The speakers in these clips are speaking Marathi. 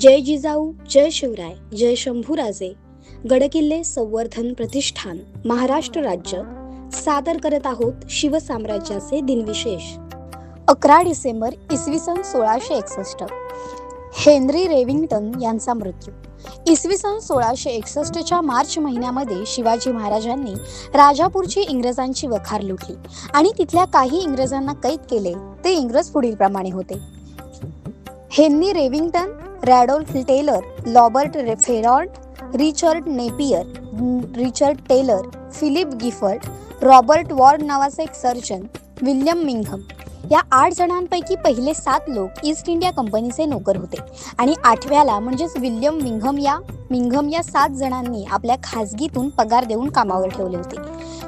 जय जिजाऊ जय शिवराय जय शंभूराजे. गडकिल्ले संवर्धन प्रतिष्ठान महाराष्ट्र राज्य. सादर करत आहोत शिवसाम्राज्याचे दिनविशेष. अकरा डिसेंबर इसवी सन सोळाशे एकसष्ट. हेनरी रेविंग्टन यांचा मृत्यू. इसवी सन सोळाशे एकसष्टच्या मार्च महिन्यामध्ये शिवाजी महाराजांनी राजापूरची इंग्रजांची वखार लुटली आणि तिथल्या काही इंग्रजांना कैद केले. ते इंग्रज पुढील प्रमाणे होते. हेनरी रेविंग्टन रॅडोल्फ टेलर लॉबर्ट रेफेरॉन Richard Napier Richard Taylor Philip Gifford Robert Ward नावाचा एक सर्जन विल्यम मिंघम. या आठ जणांपैकी पहिले सात लोक ईस्ट इंडिया कंपनीचे नोकर होते. आणि आठव्याला म्हणजेच विल्यम विंघम या मिंघम या सात जणांनी आपल्या खासगीतून पगार देऊन कामावर ठेवले होते.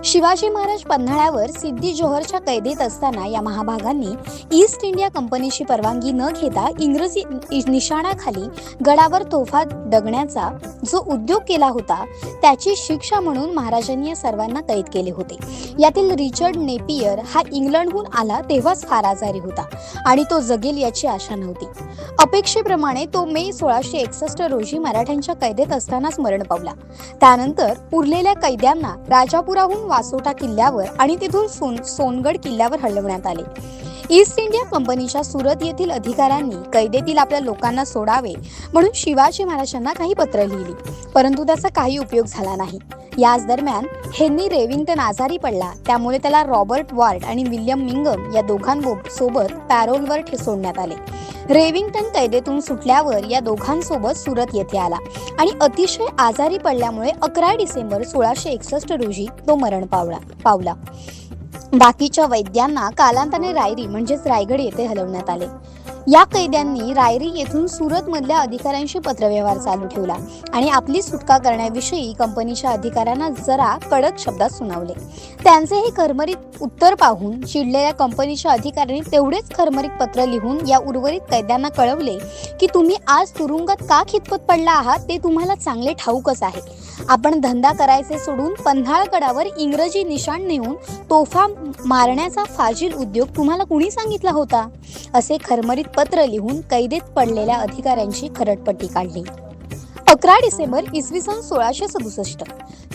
शिवाजी महाराज पन्हाळ्यावर सिद्धी जोहरच्या कैदेत असताना या महाभागांनी ईस्ट इंडिया कंपनीची परवानगी न घेता इंग्रजी निशाणाखाली गडावर तोफा डगण्याचा जो उद्योग केला होता त्याची शिक्षा म्हणून महाराजांनी या सर्वांना कैद केले होते. यातील रिचर्ड नेपियर हा इंग्लंडहून आला तेव्हाच फार आजारी होता आणि तो जगेल याची आशा नव्हती. अपेक्षेप्रमाणे तो मे सोळाशे एकसष्ट रोजी मराठ्यांच्या कैदेत असतानाच मरण पावला. त्यानंतर उरलेल्या कैद्यांना राजापुराहून वासोटा किल्ल्यावर आणि तिथून सोन सोनगड किल्ल्यावर हलवण्यात आले. ईस्ट इंडिया कंपनीच्या सुरत येथील अधिकाऱ्यांनी कैदेतील आपल्या लोकांना सोडावे म्हणून शिवाजी महाराजांना काही पत्र लिहिली. परंतु त्याचा काही उपयोग झाला नाही. याच दरम्यान हेन्री रेविंग्टन आजारी पडला. त्यामुळे त्याला रॉबर्ट वॉर्ड आणि विल्यम मिंगम या दोघांसोबत पॅरोलवर ठे- सोडण्यात आले. रेविंग्टन कैदेतून सुटल्यावर या दोघांसोबत सुरत येथे आला आणि अतिशय आजारी पडल्यामुळे अकरा डिसेंबर सोळाशे एकसष्ट रोजी तो मरण पावला पावला. बाकीच्या वैद्यांना कालांताने रायरी म्हणजेच रायगड येथे हलवण्यात आले. या कैद्यांनी रायरी येथून सुरत मधल्या अधिकाऱ्यांशी पत्रव्यवहार चालू ठेवला आणि आपली सुटका करण्याविषयी कंपनीच्या अधिकाऱ्यांना जरा कडक शब्दात सुनावले. त्यांचे हे खरमरीत उत्तर पाहून चिडलेल्या कंपनीच्या अधिकाऱ्यांनी तेवढेच खरमरीत पत्र लिहून या उर्वरित कैद्यांना कळवले की तुम्ही आज तुरुंगात का खितपत पडला आहात? ते तुम्हाला चांगले ठाऊकच आहे. आपण धंदा करायचे सोडून पन्हाळगडावर इंग्रजी निशाण नेऊन तोफा मारण्याचा फाजील उद्योग तुम्हाला कुणी सांगितला होता? असे खरमरीत पत्र लिहून कैदेत पडलेल्या अधिकाऱ्यांची खरडपट्टी काढली. अकरा डिसेंबर इसवी सन सोळाशे सदुसष्ट.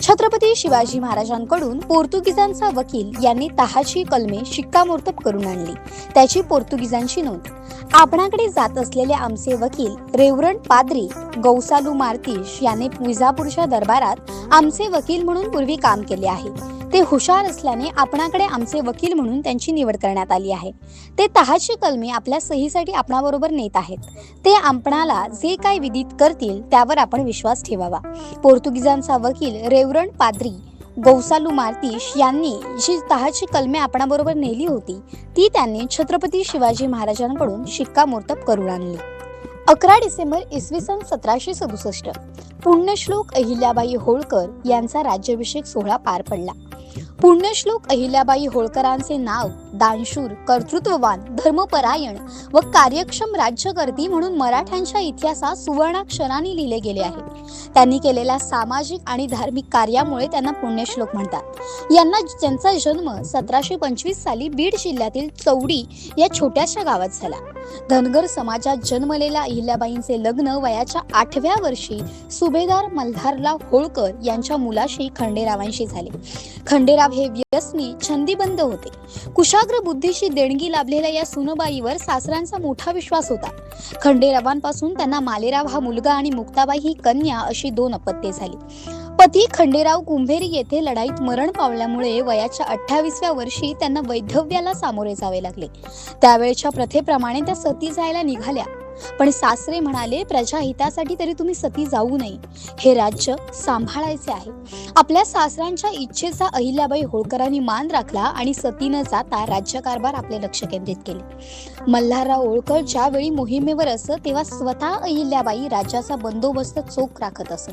छत्रपती शिवाजी महाराजांकडून पोर्तुगीजांचा वकील यांनी तहाची कलमे शिक्कामोर्तब करून आणली. त्याची पोर्तुगीजांची नोंद. आपणाकडे जात असलेले आमचे वकील रेवरण पाद्री गौसालू मार्तिश यांनी विजापूरच्या दरबारात आमचे वकील म्हणून पूर्वी काम केले आहे. ते हुशार असल्याने आपणाकडे आमचे वकील म्हणून त्यांची निवड करण्यात आली आहे. ते तहाची कलमे आपल्या सहीसाठी आपणाबरोबर नेत आहेत. ते आपणाला जे काय विदित करतील त्यावर आपण विश्वास ठेवावा. पोर्तुगीजांचा वकील रेवरण पाद्री गौसालू मार्तिश यांनी जी तहाची कलमे आपणाबरोबर नेली होती ती त्यांनी छत्रपती शिवाजी महाराजांकडून शिक्कामोर्तब करून आणली. अकरा डिसेंबर इसवी सन सतराशे सदुसष्ट पुण्यश्लोक अहिल्याबाई होळकर यांचा राज्याभिषेक सोहळा पार पडला. पुण्यश्लोक अहिल्याबाई होळकरांचे नाव दानशूर कर्तृत्ववान धर्मपरायण व कार्यक्षम राज्यकर्ती म्हणून मराठ्यांच्या इतिहासात सुवर्णाक्षरांनी लिहिले गेले आहे. त्यांनी केलेल्या सामाजिक आणि धार्मिक कार्यामुळे त्यांना पुण्यश्लोक म्हणतात. यांना ज्यांचा जन्म सतराशे पंचवीस साली बीड जिल्ह्यातील चौडी या छोट्याशा गावात झाला. धनगर समाजात जन्मलेल्या अहिल्याबाईंचे लग्न वयाच्या आठव्या वर्षी सुभेदार मल्हारला होळकर यांच्या मुलाशी खंडेरावांशी झाले. खंडेराव हे व्यसनी छंदीबंद होते. कुशाग्र बुद्धीशी देणगी लाभलेल्या या सुनबाईवर सासरांचा मोठा विश्वास होता. खंडेरावांपासून त्यांना मालेराव हा मुलगा आणि मुक्ताबाई ही कन्या अशी दोन अपत्ये झाली. पती खंडेराव कुंभेरी येथे लढाईत मरण पावल्यामुळे वयाच्या अठ्ठावीसव्या वर्षी त्यांना वैधव्याला सामोरे जावे लागले. त्यावेळच्या प्रथेप्रमाणे त्या सती जायला निघाल्या. पण सासरे म्हणाले प्रजा हितासाठी तरी तुम्ही सती जाऊ नये. हे राज्य सांभाळायचे आहे. आपल्या सासऱ्यांच्या इच्छेचा अहिल्याबाई होळकरांनी मान राखला आणि सती न जाता राज्यकारभार आपले लक्ष केंद्रित केले. मल्हारराव होळकर ज्यावेळी मोहिमेवर असत तेव्हा स्वतः अहिल्याबाई राज्याचा बंदोबस्त चोख राखत असत.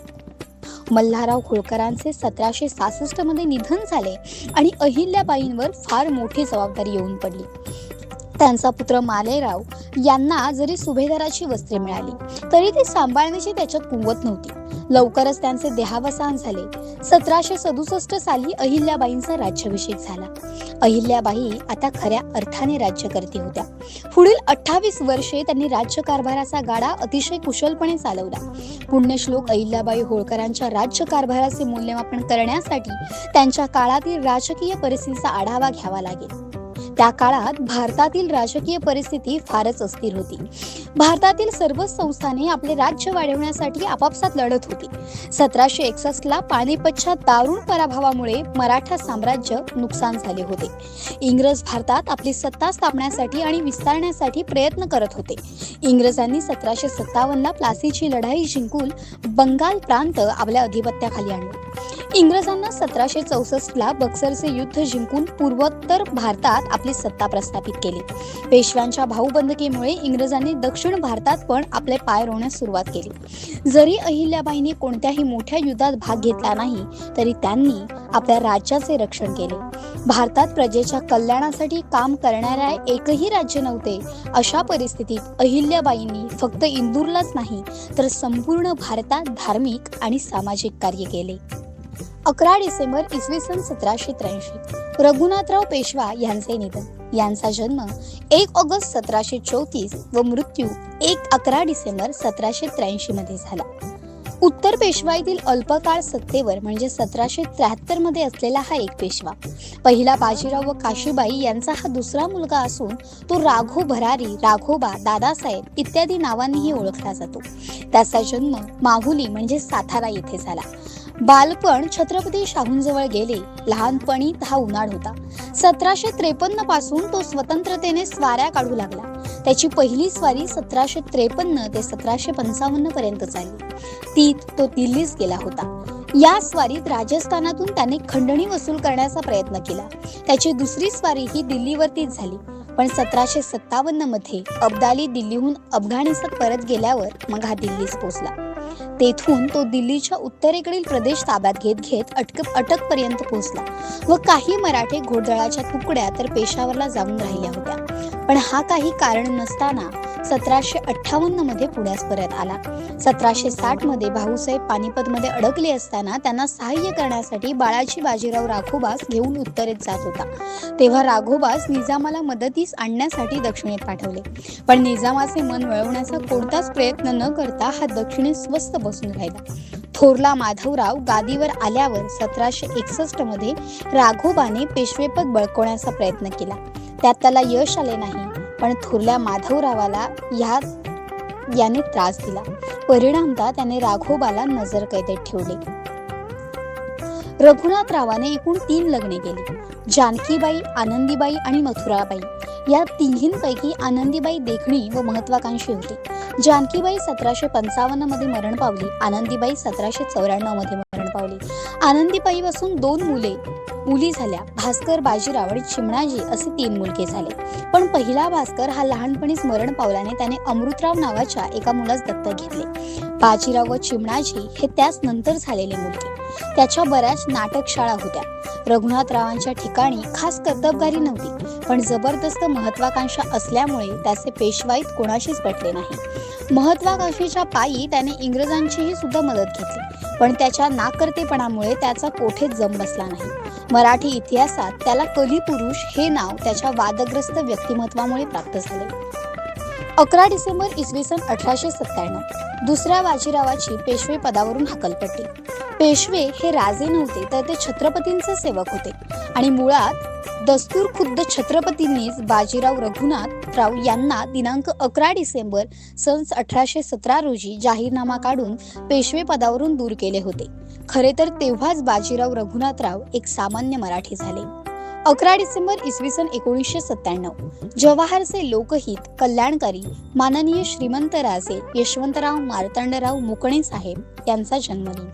मल्हारराव होळकरांचे सतराशे सासष्टमध्ये निधन झाले आणि अहिल्याबाईंवर फार मोठी जबाबदारी येऊन पडली. त्यांचा पुत्र मालेराव यांना जरी सुभेदाराची वस्त्रे मिळाली तरी ती सांभाळण्याची त्याच्यात कुवत नव्हती. लवकरच त्यांचे देहावसान झाले. सतराशे सदुसष्ट साली अहिल्याबाईंचा राज्याभिषेक झाला. अहिल्याबाई आता खऱ्या अर्थाने राज्यकर्ती होत्या. पुढील अठ्ठावीस वर्षे त्यांनी राज्यकारभाराचा गाडा अतिशय कुशलपणे चालवला. पुण्यश्लोक अहिल्याबाई होळकरांच्या राज्यकारभाराचे मूल्यमापन करण्यासाठी त्यांच्या काळातील राजकीय परिस्थितीचा आढावा घ्यावा लागेल. त्या काळात भारतातील राजकीय परिस्थिती फारच अस्थिर होती. भारतातील सर्वच संस्थाने आपले राज्य वाढवण्यासाठी आपापसात लढत होती. सतराशे एकसष्ट ला पानिपतच्या दारुण पराभवामुळे मराठा साम्राज्य नुकसान झाले होते. इंग्रज भारतात आपली सत्ता स्थापण्यासाठी आणि विस्तारण्यासाठी प्रयत्न करत होते. इंग्रजांनी सतराशे सत्तावन्न ला प्लासीची लढाई जिंकून बंगाल प्रांत आपल्या अधिपत्याखाली आणला. इंग्रजांना सतराशे चौसष्ट ला बक्सरचे युद्ध जिंकून पूर्वोत्तर भारतात आपली सत्ता प्रस्थापित केली. पेशव्यांच्या भाऊबंदकीमुळे इंग्रजांनी दक्षिण भारतात पण आपले पाय रोवण्यास सुरुवात केली. जरी अहिल्याबाईंनी कोणत्याही मोठ्या युद्धात भाग घेतला नाही तरी त्यांनी आपल्या राज्याचे रक्षण केले. भारतात प्रजेच्या कल्याणासाठी काम करणाऱ्या एकही राज्य नव्हते अशा परिस्थितीत अहिल्याबाईंनी फक्त इंदूरलाच नाही तर संपूर्ण भारतात धार्मिक आणि सामाजिक कार्य केले. अकरा डिसेंबर इसवी सन सतराशे त्र्याऐंशी. रघुनाथराव पेशवा यांचे निधन. यांचा जन्म एक ऑगस्ट सतराशे चौतीस व मृत्यू एक अकरा डिसेंबर सतराशे त्र्याऐंशी मध्ये झाला. उत्तर पेशवाईतील अल्पकाळ सत्तेवर म्हणजे सतराशे त्र्याहत्तरमध्ये असलेला हा एक पेशवा. पहिला बाजीराव व काशीबाई यांचा हा दुसरा मुलगा असून तो राघो भरारी राघोबा दादासाहेब इत्यादी नावांनीही ओळखला जातो. त्याचा जन्म माहुली म्हणजे सातारा येथे झाला. बालपण छत्रपती शाहूंजवळ गेले. लहानपणी हा उन्हाळ होता. सतराशे त्रेपन्नपासून तो स्वतंत्रतेने स्वाऱ्या काढू लागला. त्याची पहिली स्वारी सतराशे त्रेपन्न ते सतराशे पंचावन्न पर्यंत चालली. तीत तो दिल्लीस गेला होता. या स्वारीत राजस्थानातून त्याने खंडणी वसूल करण्याचा प्रयत्न केला. त्याची दुसरी स्वारी ही दिल्लीवरतीच झाली. पण सतराशे सत्तावन्नमध्ये अब्दाली दिल्लीहून अफगाणिस्तान परत गेल्यावर मग हा दिल्लीस पोहोचला. तेथून तो दिल्लीच्या उत्तरेकडील प्रदेश ताब्यात घेत घेत अटक अटकपर्यंत पोहोचला व काही मराठे घोडदळाच्या तुकड्या तर पेशावरला जाऊन राहिल्या होत्या. पण हा काही कारण नसताना सतराशे अठ्ठावन्नमध्ये पुण्यास परत आला. सतराशे साठमध्ये भाऊसाहेब पानिपत मध्ये अडकले असताना त्यांना सहाय्य करण्यासाठी बाळाजी बाजीराव राघोबास घेऊन उत्तरेत जात होता. तेव्हा राघोबास निजामाला मदतीस आणण्यासाठी दक्षिणेत पाठवले. पण निजामाचे मन वळवण्याचा कोणताच प्रयत्न न करता हा दक्षिणेत स्वस्त बसून राहिला. थोरला माधवराव गादीवर आल्यावर सतराशे एकसष्टमध्ये राघोबाने पेशवेपद बळकवण्याचा प्रयत्न केला. त्यात त्याला यश आले नाही. पण थोरल्या माधवरावाला ह्या याने त्रास दिला. परिणामतः त्याने राघोबाला नजर कैदेत ठेवले. रघुनाथरावाने एकूण तीन लग्ने केली. जानकीबाई आनंदीबाई आणि मथुराबाई. या तिघींपैकी आनंदीबाई देखणी व महत्वाकांक्षी होती. जानकीबाई सतराशे पंचावन्नमध्ये मरण पावली. आनंदीबाई सतराशे चौऱ्याण्णवमध्ये मरण पावली. आनंदीबाई पासून दोन मुले मुली झाल्या. भास्कर बाजीराव आणि चिमणाजी असे तीन मुलगे झाले. पण पहिला भास्कर हा लहानपणीच मरण पावल्याने त्याने अमृतराव नावाच्या एका मुलास दत्तक घेतले. बाजीराव व चिमणाजी हे त्याच नंतर झालेले मुलगे. त्याच्या बऱ्याच नाटकशाळा होत्या. रघुनाथरावांच्या ठिकाणी खास कर्तबगारी नव्हती पण जबरदस्त महत्वाकांक्षा असल्यामुळे त्याचे पेशवाईत कोणाशीच पटले नाही. महत्वाकांक्षीच्या पायी त्याने इंग्रजांचीही सुद्धा मदत घेतली. पण त्याच्या नाकर्तेपणामुळे त्याचा कोठेच जम बसला नाही. मराठी इतिहासात त्याला कलिपुरुष हे नाव त्याच्या वादग्रस्त व्यक्तिमत्वामुळे प्राप्त झाले. अकरा डिसेंबर इसवी सन अठराशे सत्त्याण्णव दुसऱ्या बाजीरावाची पेशवे पदावरून हकलपट्टी. पेशवे हे राजे नव्हते तर ते छत्रपतींचे सेवक होते. आणि मुळात दस्तूर खुद्द छत्रपतींनीच बाजीराव रघुनाथ रघुनाथराव यांना दिनांक अकरा डिसेंबर सन अठराशे सतरा रोजी जाहीरनामा काढून पेशवे पदावरून दूर केले होते. खरे तर तेव्हाच बाजीराव रघुनाथराव एक सामान्य मराठी झाले. अकरा डिसेंबर इसवी सन एकोणीसशे सत्त्याण्णव. जवाहरचे लोकहित कल्याणकारी माननीय श्रीमंत राजे यशवंतराव मार्तंडराव मुकणे साहेब यांचा जन्मदिन.